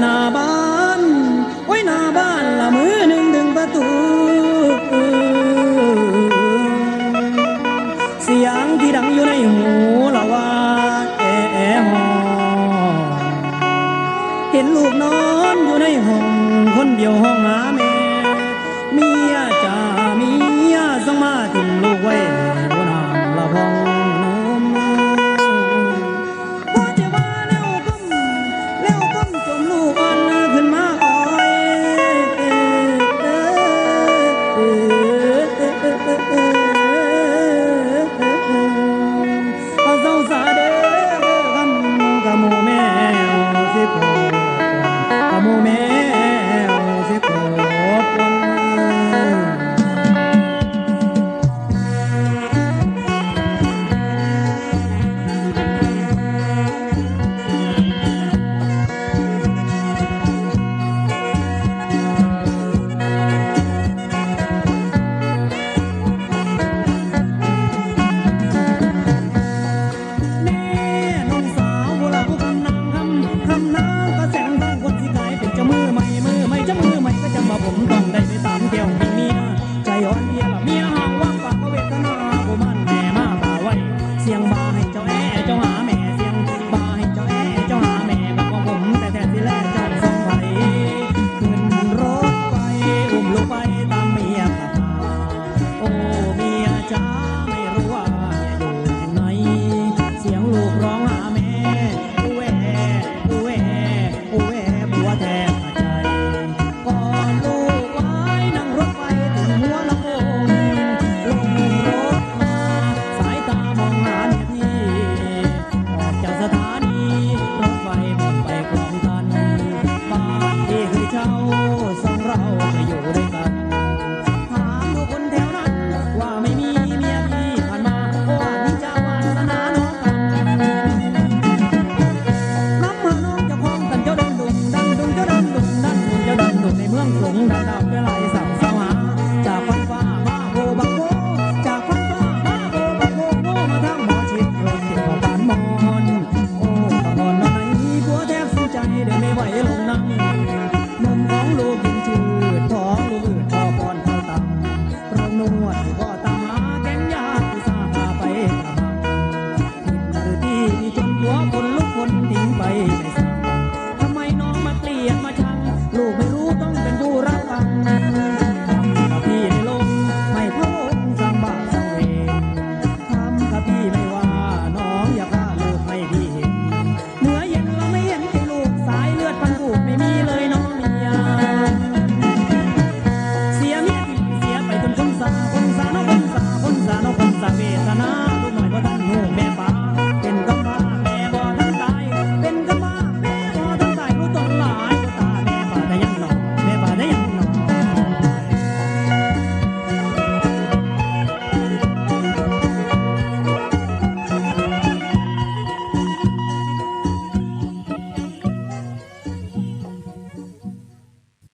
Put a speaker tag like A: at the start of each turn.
A: หน้าบ้านไว้หน้าบ้านละมือหนึ่งดึงประตู เสียงที่ดังอยู่ในหูละว่าแอะแอะหอเห็นลูกนอนอยู่ในห้อง คนเดียวห้องหาแม่เมียจ้า เดี๋ยวไม่ไหวลงน้ำนมของลูกยิ่นจืดท้องลูกอืดพอก่อนเข้าตังเรานวด